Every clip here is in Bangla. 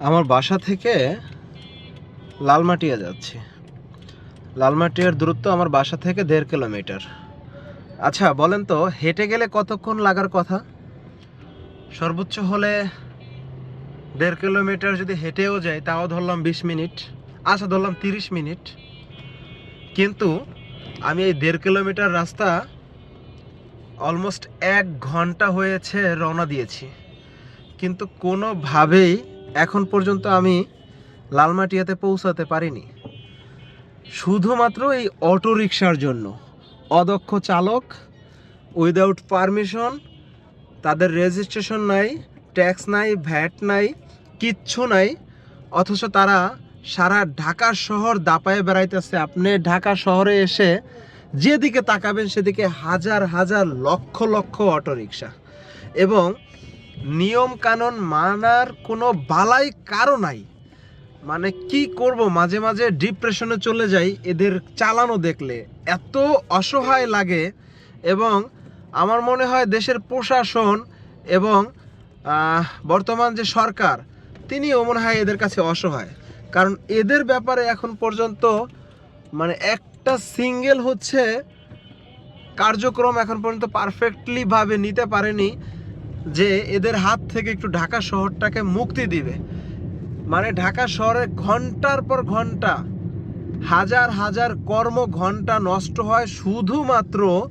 আমার বাসা থেকে লালমাটিয়া যাচ্ছি। লালমাটিয়ার দূরত্ব আমার বাসা থেকে দেড় কিলোমিটার। আচ্ছা বলেন তো, হেঁটে গেলে কতক্ষণ লাগার কথা? সর্বোচ্চ হলে দেড় কিলোমিটার যদি হেঁটেও যাই, তাও ধরলাম বিশ মিনিট আচ্ছা ধরলাম তিরিশ মিনিট। কিন্তু আমি এই দেড় কিলোমিটার রাস্তা অলমোস্ট এক ঘণ্টা হয়েছে রওনা দিয়েছি। কিন্তু কোনোভাবেই এখন পর্যন্ত আমি লালমাটিয়াতে পৌঁছাতে পারিনি। শুধুমাত্র এই অটো রিক্সার জন্য। অদক্ষ চালক উইদাউট পারমিশন তাদের রেজিস্ট্রেশন নাই ট্যাক্স নাই ভ্যাট নাই, কিচ্ছু নাই, অথচ তারা সারা ঢাকা শহর দাপায়ে বেড়াইতেছে। আপনি ঢাকা শহরে এসে যেদিকে তাকাবেন, সেদিকে হাজার হাজার লক্ষ লক্ষ অটোরিকশা। এবং নিয়ম কানুন মানার কোনো বালাই কারও নাই। মানে কি করব, মাঝে মাঝে ডিপ্রেশনে চলে যাই, এদের চালানো দেখলে। এত অসহায় লাগে এবং আমার মনে হয় দেশের প্রশাসন এবং বর্তমান যে সরকার, তিনিও মনে হয় এদের কাছে অসহায়। কারণ এদের ব্যাপারে এখন পর্যন্ত মানে একটা সিঙ্গেল হচ্ছে, কার্যক্রম এখন পর্যন্ত পারফেক্টলি ভাবে নিতে পারেনি। যে এদের হাত থেকে একটু ঢাকা শহরটাকে মুক্তি দিবে। মানে ঢাকা শহরে ঘণ্টার পর ঘণ্টা, হাজার হাজার কর্ম ঘণ্টা নষ্ট হয় শুধুমাত্র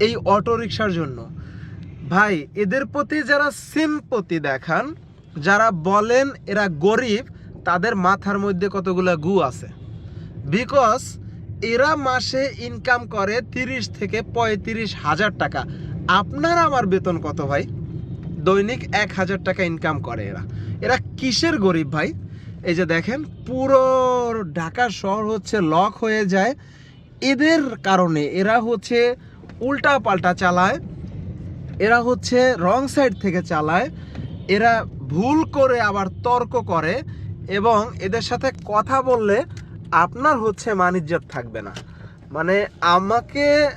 এই অটো রিক্সার জন্য। ভাই, এদের প্রতি যারা সিম্পতি দেখান, যারা বলেন এরা গরিব, তাদের মাথার মধ্যে কতগুলা গু আছে। বিকজ এরা মাসে ইনকাম করে তিরিশ থেকে পঁয়ত্রিশ হাজার টাকা। আপনার আমার বেতন কত ভাই? দৈনিক এক হাজার টাকা ইনকাম করে এরা। এরা কিসের গরিব ভাই? এই যে দেখেন, পুরো ঢাকা শহর হচ্ছে লক হয়ে যায়। এদের কারণে এরা হচ্ছে উল্টা পাল্টা চালায়। এরা হচ্ছে রং সাইড থেকে চালায়। এরা ভুল করে আবার তর্ক করে এবং এদের সাথে কথা বললে আপনার হচ্ছে মানিজ্যত থাকবে না। মানে আমাকে,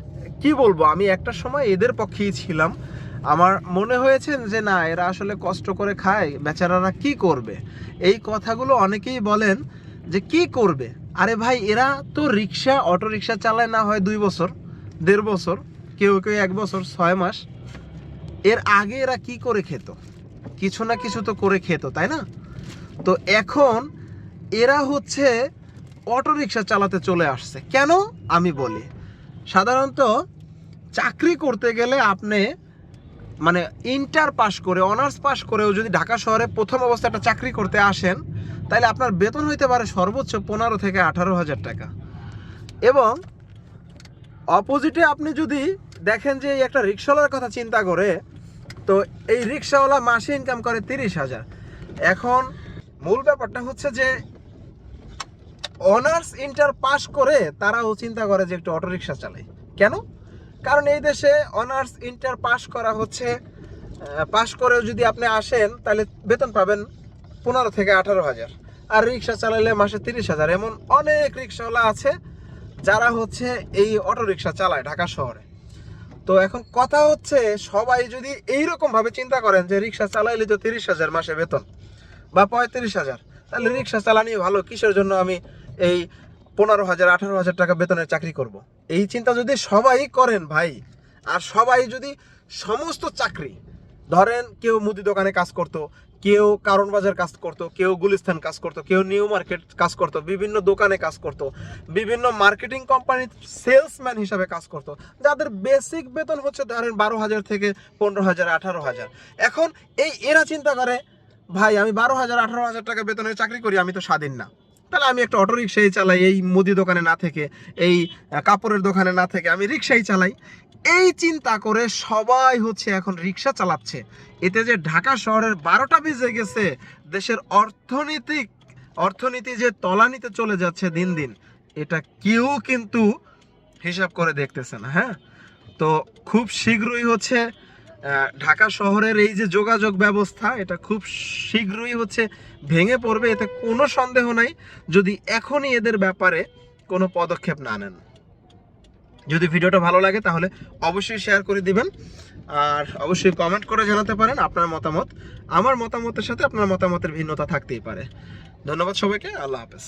কি বলব, আমি একটা সময় এদের পক্ষেই ছিলাম। আমার মনে হয়েছে যে না, এরা আসলে কষ্ট করে খায়, বেচারারা কি করবে? এই কথাগুলো অনেকেই বলেন যে কি করবে? আরে ভাই, এরা তো রিক্সা অটো রিক্সা চালায় না হয় দুই বছর, দেড় বছর, কেউ কেউ এক বছর, ছয় মাস। এর আগে এরা কি করে খেত? কিছু না কিছু তো করে খেত, তাই না? তো এখন এরা হচ্ছে অটো রিক্সা চালাতে চলে আসছে। কেন? আমি বলি। সাধারণত চাকরি করতে গেলে আপনি মানে ইন্টার পাস করে, অনার্স পাস করেও যদি ঢাকা শহরে প্রথম অবস্থায় একটা চাকরি করতে আসেন, তাহলে আপনার বেতন হইতে পারে সর্বোচ্চ পনেরো থেকে আঠারো হাজার টাকা। এবং অপোজিটে আপনি যদি দেখেন যে একটা রিক্সাওয়ালার কথা চিন্তা করে, তো এই রিক্সাওয়ালা মাসে ইনকাম করে তিরিশ হাজার। এখন মূল ব্যাপারটা হচ্ছে যে, অনার্স, ইন্টার পাস করে তারাও চিন্তা করে যে একটু অটো রিক্সা চালাই। কেন? কারণ এই দেশে অনার্স ইন্টার পাস করা হচ্ছে পাস করেও যদি আপনি আসেন, তাহলে বেতন পাবেন পনেরো থেকে আঠারো হাজার। আর রিক্সা চালাইলে মাসে তিরিশ হাজার। এমন অনেক রিক্সাওয়ালা আছে যারা হচ্ছে এই অটো রিক্সা চালায় ঢাকা শহরে। তো এখন কথা হচ্ছে, সবাই যদি এইরকম ভাবে চিন্তা করেন যে রিক্সা চালাইলে তো তিরিশ হাজার মাসে বেতন বা পঁয়ত্রিশ হাজার, তাহলে রিক্সা চালানি ভালো। কিসের জন্য আমি এই পনেরো হাজার, আঠারো হাজার টাকা বেতনের চাকরি করব। এই চিন্তা যদি সবাই করেন ভাই, আর সবাই যদি সমস্ত চাকরি, ধরেন কেউ মুদি দোকানে কাজ করতো, কেউ কারণ বাজার কাজ করতো, কেউ গুলিস্তান কাজ করতো, কেউ নিউ মার্কেট কাজ করতো, বিভিন্ন দোকানে কাজ করতো, বিভিন্ন মার্কেটিং কোম্পানির সেলসম্যান হিসাবে কাজ করতো, যাদের বেসিক বেতন হচ্ছে ধরেন বারো হাজার থেকে পনেরো হাজার, আঠারো হাজার এখন এই এরা চিন্তা করে, ভাই, আমি বারো হাজার, আঠারো হাজার টাকা বেতনের চাকরি করি, আমি তো স্বাধীন না তাহলে আমি একটা অটো রিক্সাই চালাই এই মুদি দোকানে না থেকে, এই কাপড়ের দোকানে না থেকে আমি রিক্সাই চালাই। এই চিন্তা করে সবাই হচ্ছে এখন রিক্সা চালাচ্ছে। এতে যে ঢাকা শহরের বারোটা বেজে গেছে, দেশের অর্থনৈতিক, অর্থনীতি যে তলানিতে চলে যাচ্ছে দিন দিন, এটা কেউ কিন্তু হিসাব করে দেখতেছে না হ্যাঁ? তো খুব শীঘ্রই হচ্ছে ঢাকা শহরের এই যে যোগাযোগ ব্যবস্থা, এটা খুব শীঘ্রই হচ্ছে ভেঙে পড়বে, এতে কোনো সন্দেহ নাই। যদি এখনই এদের ব্যাপারে কোনো পদক্ষেপ না নেন। যদি ভিডিওটা ভালো লাগে তাহলে অবশ্যই শেয়ার করে দিবেন, আর অবশ্যই কমেন্ট করে জানাতে পারেন আপনার মতামত। আমার মতামতের সাথে আপনার মতামতের ভিন্নতা থাকতেই পারে। ধন্যবাদ সবাইকে, আল্লাহ হাফেজ।